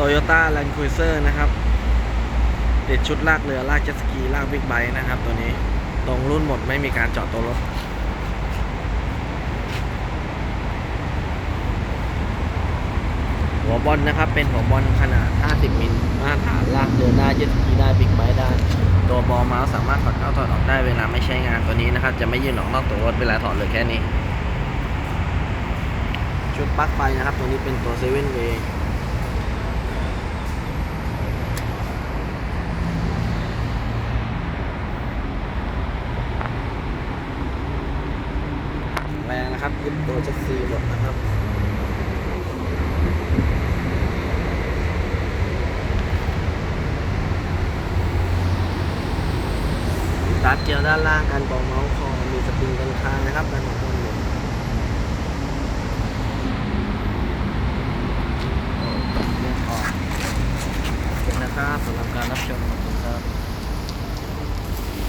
Toyota Land Cruiser นะครับ ติดชุดลากเรือลากเจ็ตสกีลากบิ๊กไบค์นะครับ ตัวนี้ตรงรุ่นหมดไม่มีการเจาะตัวรถหัวบอลนะครับ เป็นหัวบอลขนาด 50 มิลมาตรฐานลากเรือได้เจ็ตสกีได้บิ๊กไบค์ได้ ตัวบอลเมาส์สามารถถอดเข้าถอดออกได้เวลาไม่ใช้งานตัวนี้นะครับ จะไม่ยื่นออกนอกตัวรถเวลาถอดเลยแค่นี้ ชุดปลั๊กไฟนะครับ ตัวนี้เป็นตัวเซเว่นเวย์แรง นะครับยึดตัวเจ็ตซีหมดนะครับดัดเกลียวด้านล่างกันเบาเมาส์คอมีสปริงกันคางนะครับด้านของบนหมดเรื่องออกขอบคุณนะครับสำหรับการรับชมขอบคุณครับ